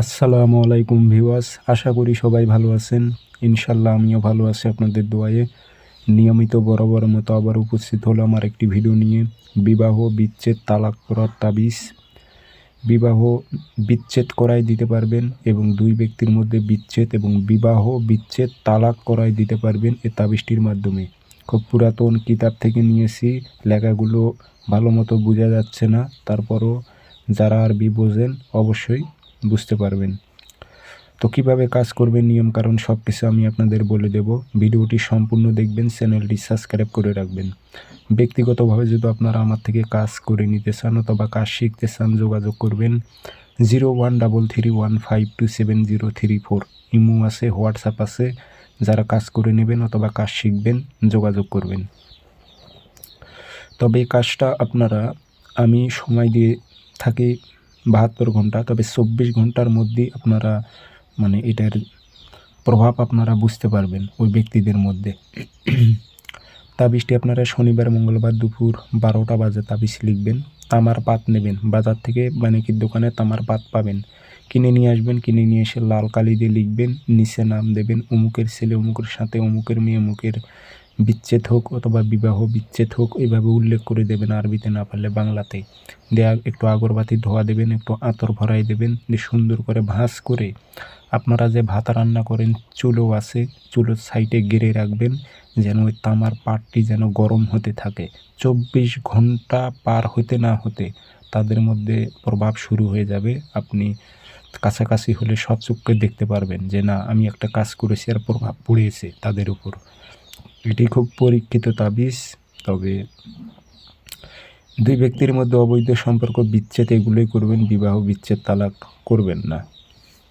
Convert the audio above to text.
আসসালামু আলাইকুম ভিউয়ার্স, আশা করি সবাই ভালো আছেন। ইনশাল্লাহ আমিও ভালো আছি আপনাদের দোয়ায়ে। নিয়মিত বরাবর মতো আবার উপস্থিত হলো আমার একটি ভিডিও নিয়ে। বিবাহ বিচ্ছেদ তালাক করার তাবিজ। বিবাহ বিচ্ছেদ করাই দিতে পারবেন এবং দুই ব্যক্তির মধ্যে বিচ্ছেদ এবং বিবাহ বিচ্ছেদ তালাক করাই দিতে পারবেন এ তাবিজটির মাধ্যমে। খুব পুরাতন কিতাব থেকে নিয়েছি, লেখাগুলো ভালো মতো বোঝা যাচ্ছে না। তারপরও যারা আরবি বোঝেন, অবশ্যই বুঝতে পারবেন। তো কীভাবে কাজ করবেন নিয়ম কারণ সব কিছু আমি আপনাদের বলে দেব। ভিডিওটি সম্পূর্ণ দেখবেন, চ্যানেলটি সাবস্ক্রাইব করে রাখবেন। ব্যক্তিগতভাবে যদি আপনারা আমার থেকে কাজ করে নিতে চান অথবা কাজ শিখতে চান, যোগাযোগ করবেন zero one double three one five two seven zero three four. Imo আছে, হোয়াটসঅ্যাপ আছে। যারা কাজ করে নেবেন অথবা কাজ শিখবেন, যোগাযোগ করবেন। তবে কাজটা আপনারা, আমি সময় দিয়ে থাকি বাহাত্তর ঘণ্টা, তবে চব্বিশ ঘণ্টার মধ্যেই আপনারা মানে এটার প্রভাব আপনারা বুঝতে পারবেন ওই ব্যক্তিদের মধ্যে। তাবিজটি আপনারা শনিবার, মঙ্গলবার দুপুর বারোটা বাজে তাবিজ লিখবেন। তামার পাত নেবেন। বাজার থেকে মানে কি দোকানে তামার পাত পাবেন। কিনে নিয়ে আসবেন, কিনে নিয়ে এসে লাল কালি দিয়ে লিখবেন, নিচে নাম দেবেন, অমুকের ছেলে, অমুকের সাথে, অমুকের মেয়ে, অমুকের বিচ্ছেদ হোক অথবা বিবাহ বিচ্ছেদ হোক এইভাবে উল্লেখ করে দেবেন আরবিতে না পারলে বাংলাতে। দেয়া একটু আগরবাতি ধোয়া দেবেন, একটু আতর ভরাই দেবেন, দিয়ে সুন্দর করে ভাঁজ করে আপনারা যে ভাত রান্না করেন, চুলো আছে, চুলোর সাইডে গেড়ে রাখবেন, যেন ওই তামার পাটটি যেন গরম হতে থাকে। চব্বিশ ঘণ্টা পার হতে না হতে তাদের মধ্যে প্রভাব শুরু হয়ে যাবে। আপনি কাছাকাছি হলে সচক্ষে দেখতে পারবেন যে, না, আমি একটা কাজ করেছি, আর প্রভাব পড়েছে তাদের উপর। এটি খুব পরীক্ষিত তাবিজ, তবে দুই ব্যক্তির মধ্যে অবৈধ সম্পর্ক বিচ্ছেদ, এগুলোই করবেন, বিবাহ বিচ্ছেদ তালাক করবেন না।